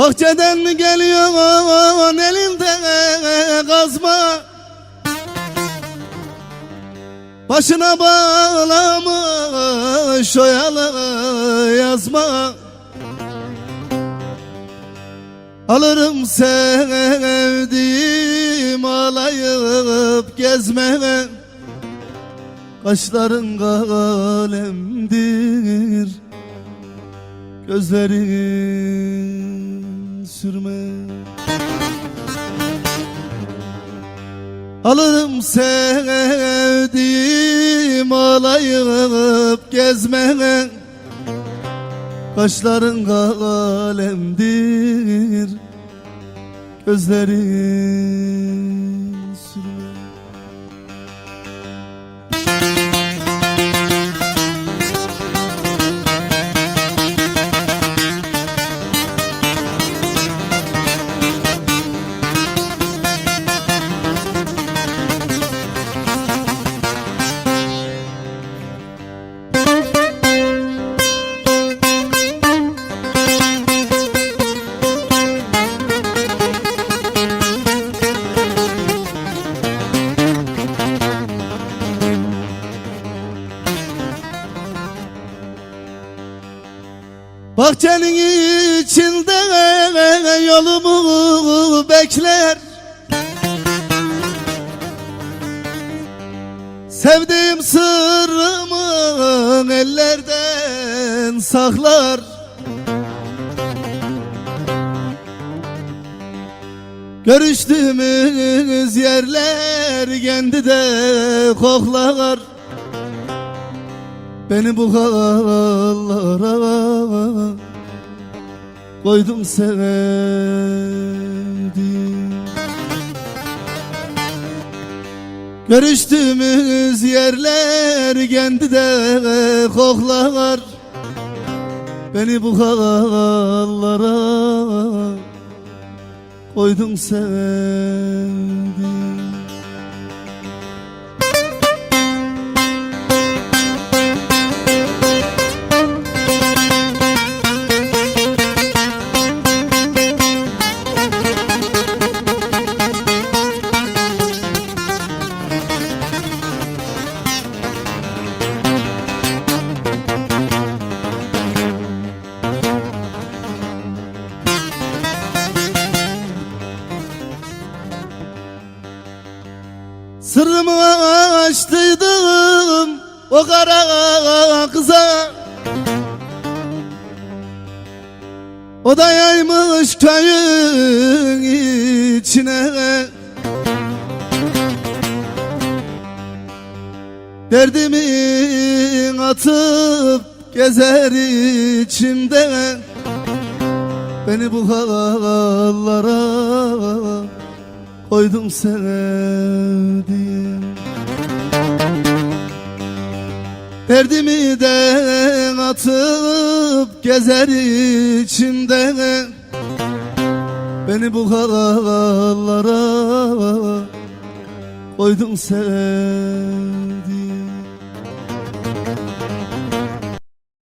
Bahçeden mi geliyor? Elinde kazma. Başına bağlamış oyalı yazma. Alırım sevdiğim alayıp gezme. Kaşların kalemdir Gözlerin sürme Alırım sevdiğim alayıp gezme. Kaşların kalemdir Gözlerin Bahçenin içinde yolumu bekler. Sevdiğim sırrımı ellerden saklar. Görüştüğümüz yerler kendi de koklar Beni bu hallara koydum sevdim. Görüştüğümüz yerler kendi de koklar. Beni bu hallara koydum sevdim Açtıydım o kara kıza. O da yaymış köyün içine. Derdimi atıp gezer içimde. Beni bu hallara koydum sevdim Derdimi de atıp gezer içimde. Beni bu hallara koydum sevdim